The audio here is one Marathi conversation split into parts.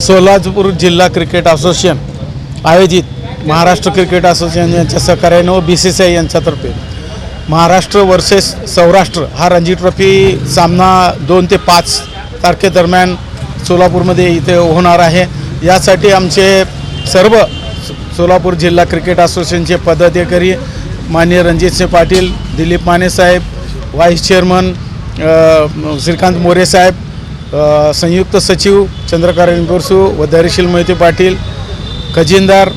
सोलापूर जिल्हा क्रिकेट असोसिएशन आयोजित महाराष्ट्र क्रिकेट असोसिएशन यांच्या सहकार्याने व बी सी सी आय यांच्यातर्फे महाराष्ट्र वर्सेस सौराष्ट्र हा रणजी ट्रॉफी सामना दोन ते पाच तारखेदरम्यान सोलापूरमध्ये इथे होणार आहे. यासाठी आमचे सर्व सोलापूर जिल्हा क्रिकेट असोसिएशनचे पदाधिकारी माननीय रणजितसिंह पाटील दिलीप माने साहेब व्हाईस चेअरमन श्रीकांत मोरे साहेब संयुक्त सचिव चंद्रकांत बोरसू व धैर्यशील मोहिते पाटील खजिनदार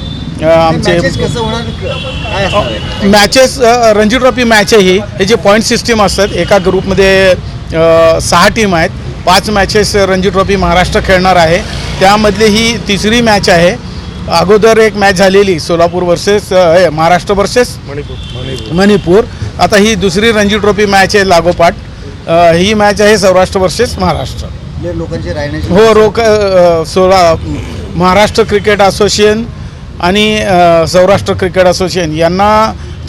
आमचे मॅचेस रणजी ट्रॉफी मॅच आहे ही. हे जे पॉईंट सिस्टीम असतात एका ग्रुपमध्ये सहा टीम आहेत. पाच मॅचेस रणजी ट्रॉफी महाराष्ट्र खेळणार आहे. त्यामधली ही तिसरी मॅच आहे. अगोदर एक मॅच झालेली सोलापूर वर्सेस महाराष्ट्र वर्सेस मणिपूर आता ही दुसरी रणजी ट्रॉफी मॅच आहे लागोपाठ. ही मॅच आहे सौराष्ट्र वर्सेस महाराष्ट्र. लोकांची राहण्याची हो रोक सोला महाराष्ट्र क्रिकेट असोसिएशन आणि सौराष्ट्र क्रिकेट असोसिएशन यांना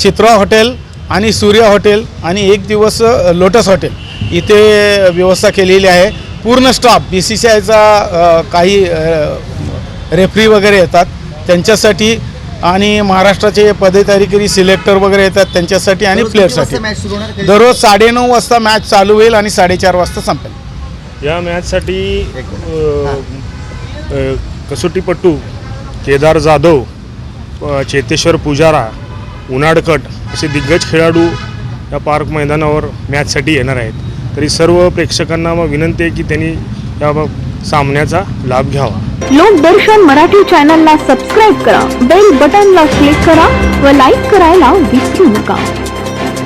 चित्रा हॉटेल आणि सूर्य हॉटेल आणि एक दिवस लोटस हॉटेल इथे व्यवस्था केलेली आहे. पूर्ण स्टाफ बी सी सी आयचा काही रेफरी वगैरे येतात. त्यांच्यासाठी आणि महाराष्ट्राचे पदाधिकारी सिलेक्टर वगैरे येतात त्यांच्यासाठी आणि कधी- दररोज साडेनऊ वाजता मॅच चालू होईल आणि साडेचार वाजता संपेल. या मॅचसाठी कसोटीपटू केदार जाधव चेतेश्वर पुजारा उनाडकट असे दिग्गज खेळाडू या पार्क मैदानावर मॅचसाठी येणार आहेत. तरी सर्व प्रेक्षकांना मग विनंती आहे की त्यांनी या सामन्याचा लाभ घ्यावा. लोकदर्शन मराठी चॅनलला सबस्क्राईब करा बेल बटनला क्लिक करा व लाईक करायला विसरू नका.